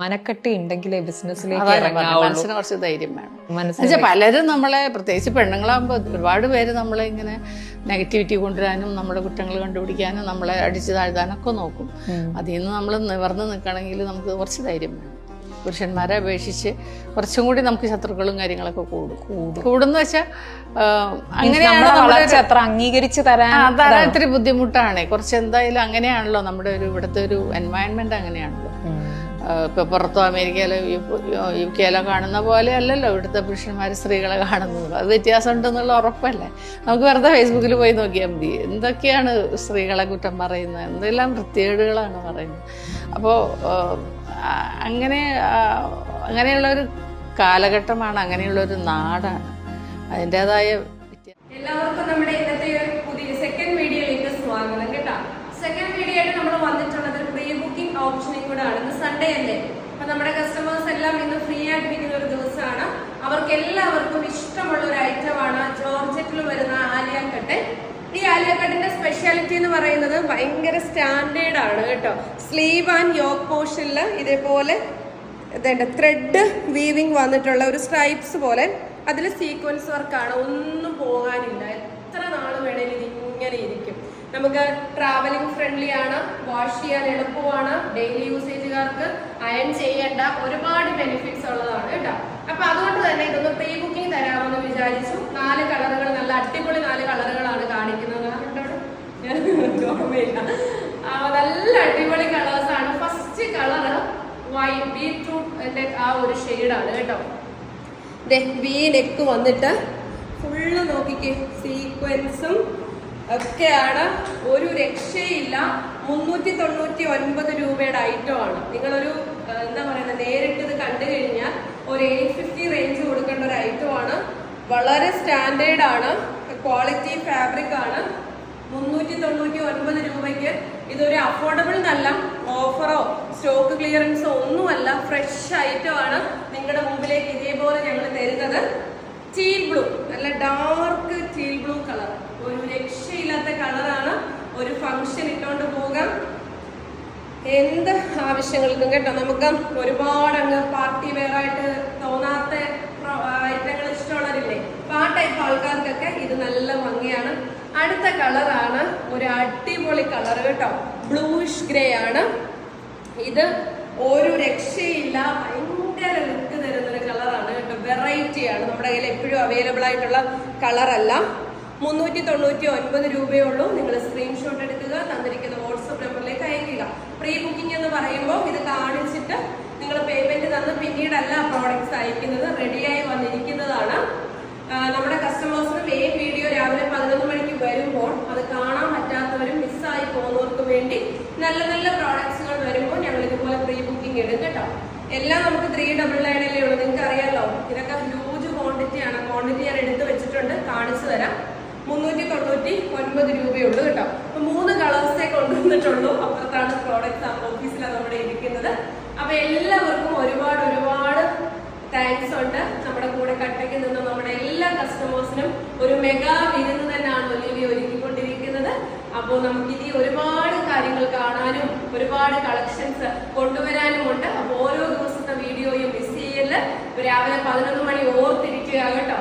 മനക്കെട്ടി ഉണ്ടെങ്കിലേ ബിസിനസ്സിലേക്ക് മനസ്സിന് കുറച്ച് ധൈര്യം വേണം. എന്നുവെച്ചാൽ പലരും നമ്മളെ പ്രത്യേകിച്ച് പെണ്ണുങ്ങളാകുമ്പോൾ ഒരുപാട് പേര് നമ്മളെ ഇങ്ങനെ നെഗറ്റിവിറ്റി കൊണ്ടുവരാനും നമ്മുടെ കുറ്റങ്ങൾ കണ്ടുപിടിക്കാനും നമ്മളെ അടിച്ചു താഴ്ത്താനൊക്കെ നോക്കും. അതിൽ നിന്ന് നമ്മൾ നിവർന്ന് നിൽക്കണമെങ്കിൽ നമുക്ക് കുറച്ച് ധൈര്യം വേണം. പുരുഷന്മാരെ അപേക്ഷിച്ച് കുറച്ചും കൂടി നമുക്ക് ശത്രുക്കളും കാര്യങ്ങളൊക്കെ കൂടും. കൂടുന്ന വെച്ചാൽ അങ്ങനെയാണ് അത്ര അംഗീകരിച്ച് തരാൻ ഇത്തിരി ബുദ്ധിമുട്ടാണ്. കുറച്ച് എന്തായാലും അങ്ങനെയാണല്ലോ നമ്മുടെ ഒരു ഇവിടുത്തെ ഒരു എൻവയൺമെന്റ് അങ്ങനെയാണല്ലോ. ഇപ്പൊ പുറത്തോ അമേരിക്കയിലോ യു- യു കെയിലോ കാണുന്ന പോലെ അല്ലല്ലോ ഇവിടുത്തെ പുരുഷന്മാർ സ്ത്രീകളെ കാണുന്നത്. അത് വ്യത്യാസം ഉണ്ടെന്നുള്ള ഉറപ്പല്ലേ? നമുക്ക് വെറുതെ ഫേസ്ബുക്കിൽ പോയി നോക്കിയാൽ മതി. എന്തൊക്കെയാണ് സ്ത്രീകളെ കുറ്റം പറയുന്നത്? എന്തെല്ലാം വൃത്തികേടുകളാണ് പറയുന്നത്? അപ്പോൾ അങ്ങനെ അങ്ങനെയുള്ളൊരു കാലഘട്ടമാണ് അങ്ങനെയുള്ള ഒരു നാടാണ്. അതിന്റെതായ എല്ലാവർക്കും നമ്മുടെ ഇന്നത്തെ പുതിയ സെക്കൻഡ് വീഡിയോയിലേക്ക് സ്വാഗതം കേട്ടോ. സെക്കൻഡ് വീഡിയോ ആയിട്ട് നമ്മൾ വന്നിട്ടുള്ളത് പ്രീ ബുക്കിംഗ് ഓപ്ഷനിൽ കൂടെ ആണ്. ഇന്ന് സൺഡേ അല്ലേ? അപ്പൊ നമ്മുടെ കസ്റ്റമേഴ്സ് എല്ലാം ഇന്ന് ഫ്രീ ആയിട്ടിരിക്കുന്ന ഒരു ദിവസമാണ്. അവർക്ക് എല്ലാവർക്കും ഇഷ്ടമുള്ള ഒരു ഐറ്റമാണ് ജോർജറ്റിൽ വരുന്ന ആലിയാക്കട്ടെ. കട്ട് ഈ ആലിയാക്കട്ടിന്റെ കട്ടിന്റെ സ്പെഷ്യാലിറ്റി എന്ന് പറയുന്നത് ഭയങ്കര സ്റ്റാൻഡേർഡ് ആണ് കേട്ടോ. സ്ലീവ് ആൻഡ് യോക്ക് പോർഷനിൽ ഇതേപോലെ ഇതേണ്ട ത്രെഡ് വീവിങ് വന്നിട്ടുള്ള ഒരു സ്ട്രൈപ്സ് പോലെ അതിൽ സീക്വൻസ് വർക്കാണ് ഒന്നും പോകാനില്ല. എത്ര നാൾ വേണേലും ഇങ്ങനെ ഇരിക്കും. നമുക്ക് ട്രാവലിംഗ് ഫ്രണ്ട്ലി ആണ് വാഷ് ചെയ്യാൻ എളുപ്പമാണ് ഡെയിലി യൂസേജുകാർക്ക് അയൺ ചെയ്യേണ്ട ഒരുപാട് ബെനിഫിറ്റ്സ് ഉള്ളതാണ് കേട്ടോ. അപ്പൊ അതുകൊണ്ട് തന്നെ ഇതൊന്ന് പ്രീ ബുക്കിംഗ് തരാമെന്ന് വിചാരിച്ചു. നാല് കളറുകൾ നല്ല അടിപൊളി നാല് കളറുകളാണ് കാണിക്കുന്നത്. നല്ല അടിപൊളി ആണ്. ഫസ്റ്റ് കളറ് വൈ ബീട്രൂട്ടിന്റെ ആ ഒരു കേട്ടോ. നെക്ക് വന്നിട്ട് നോക്കിക്കേ സീക്വൻസും ഒക്കെയാണ്. ഒരു രക്ഷയില്ല. മുന്നൂറ്റി തൊണ്ണൂറ്റി ഒൻപത് രൂപയുടെ ഐറ്റം ആണ്. നിങ്ങളൊരു എന്താ പറയുന്നത് നേരിട്ട് ഇത് കണ്ടു കഴിഞ്ഞാൽ ഒരു എയ്റ്റ് ഫിഫ്റ്റി റേഞ്ച് കൊടുക്കേണ്ട ഒരു ഐറ്റമാണ് വളരെ സ്റ്റാൻഡേർഡ് ആണ്. ക്വാളിറ്റി ഫാബ്രിക് ആണ്. മുന്നൂറ്റി തൊണ്ണൂറ്റി ഒൻപത് രൂപയ്ക്ക് ഇതൊരു അഫോർഡബിൾ നല്ല ഓഫറോ സ്റ്റോക്ക് ക്ലിയറൻസോ ഒന്നുമല്ല ഫ്രഷ് ഐറ്റം ആണ് നിങ്ങളുടെ മുമ്പിലേക്ക് ഇതേപോലെ ഞങ്ങൾ തരുന്നത്. ടീൽ ബ്ലൂ നല്ല ഡാർക്ക് ടീൽ ബ്ലൂ കളർ ഒരു രക്ഷയില്ലാത്ത കളറാണ് ഒരു ഫംഗ്ഷൻ ഇട്ടുകൊണ്ട് പോകാം എന്ത് ആവശ്യങ്ങൾക്കും കേട്ടോ നമുക്ക് ഒരുപാട് അങ്ങ് പാർട്ടി വെയർ ആയിട്ട് തോന്നാത്ത ഐറ്റങ്ങൾ ഇഷ്ടമുള്ളവരില്ലേ അപ്പൊ ആ ടൈപ്പ് ആൾക്കാർക്കൊക്കെ ഇത് നല്ല ഭംഗിയാണ് അടുത്ത കളറാണ് ഒരു അടിപൊളി കളർ കേട്ടോ. ബ്ലൂഷ് ഗ്രേ ആണ്. ഇത് ഒരു രക്ഷയില്ല. ഭയങ്കര ലുക്ക് തരുന്ന ഒരു കളറാണ് കേട്ടോ. വെറൈറ്റി ആണ്. നമ്മുടെ കയ്യിൽ എപ്പോഴും അവൈലബിൾ ആയിട്ടുള്ള കളറല്ല. മുന്നൂറ്റി തൊണ്ണൂറ്റി ഒൻപത് രൂപയേ ഉള്ളൂ. നിങ്ങൾ സ്ക്രീൻഷോട്ട് എടുക്കുക. തന്നിരിക്കുന്ന വാട്സപ്പ് നമ്പറിലേക്ക് അയക്കുക പ്രീ ബുക്കിംഗ് എന്ന് പറയുമ്പോൾ ഇത് കാണിച്ചിട്ട് നിങ്ങൾ പേയ്മെന്റ് തന്ന്. പിന്നീടല്ല പ്രോഡക്റ്റ്സ് അയക്കുന്നത് റെഡിയായി വന്നിരിക്കുന്നതാണ് ആ, നമ്മുടെ കസ്റ്റമേഴ്സിന് മെയിൻ വീഡിയോ രാവിലെ പതിനൊന്ന് മണിക്ക് വരുമ്പോൾ അത് കാണാൻ പറ്റാത്തവരും മിസ്സായി പോകുന്നവർക്ക് വേണ്ടി നല്ല നല്ല പ്രോഡക്ട്സുകൾ വരുമ്പോൾ ഞങ്ങൾ ഇതുപോലെ പ്രീ ബുക്കിംഗ് ഇടും കേട്ടോ. എല്ലാം നമുക്ക് ത്രീ ഡബിൾ നയൻ അല്ലേ ഉള്ളൂ നിങ്ങൾക്ക് അറിയാമല്ലോ ഇതൊക്കെ ഹ്യൂജ് ക്വാണ്ടിറ്റി ആണ്. ക്വാണ്ടിറ്റി ഞാൻ എടുത്ത് വെച്ചിട്ടുണ്ട്. കാണിച്ചു തരാം. മുന്നൂറ്റി തൊണ്ണൂറ്റി ഒൻപത് രൂപയുള്ളൂ കേട്ടോ. അപ്പൊ മൂന്ന് കളേഴ്സേ കൊണ്ടുവന്നിട്ടുള്ളൂ. അപ്പുറത്താണ് പ്രോഡക്റ്റ്സ് ഓഫീസിലാണ് നമ്മുടെ ഇരിക്കുന്നത്. അപ്പൊ എല്ലാവർക്കും ഒരുപാട് ഒരുപാട് താങ്ക്സ് ഉണ്ട്. നമ്മുടെ കൂടെ കട്ടയ്ക്ക് നിന്ന് നമ്മുടെ എല്ലാ കസ്റ്റമേഴ്സിനും ഒരു മെഗാ വിരുന്ന് തന്നെയാണ് ഒലിവി ഒരുക്കിക്കൊണ്ടിരിക്കുന്നത്. അപ്പോൾ നമുക്ക് ഇനി ഒരുപാട് കാര്യങ്ങൾ കാണാനും ഒരുപാട് കളക്ഷൻസ് കൊണ്ടുവരാനും ഉണ്ട് അപ്പോൾ ഓരോ ദിവസത്തെ വീഡിയോയും മിസ് ചെയ്യൽ രാവിലെ പതിനൊന്ന് മണി ഓർത്തിരിക്കുക കേട്ടോ.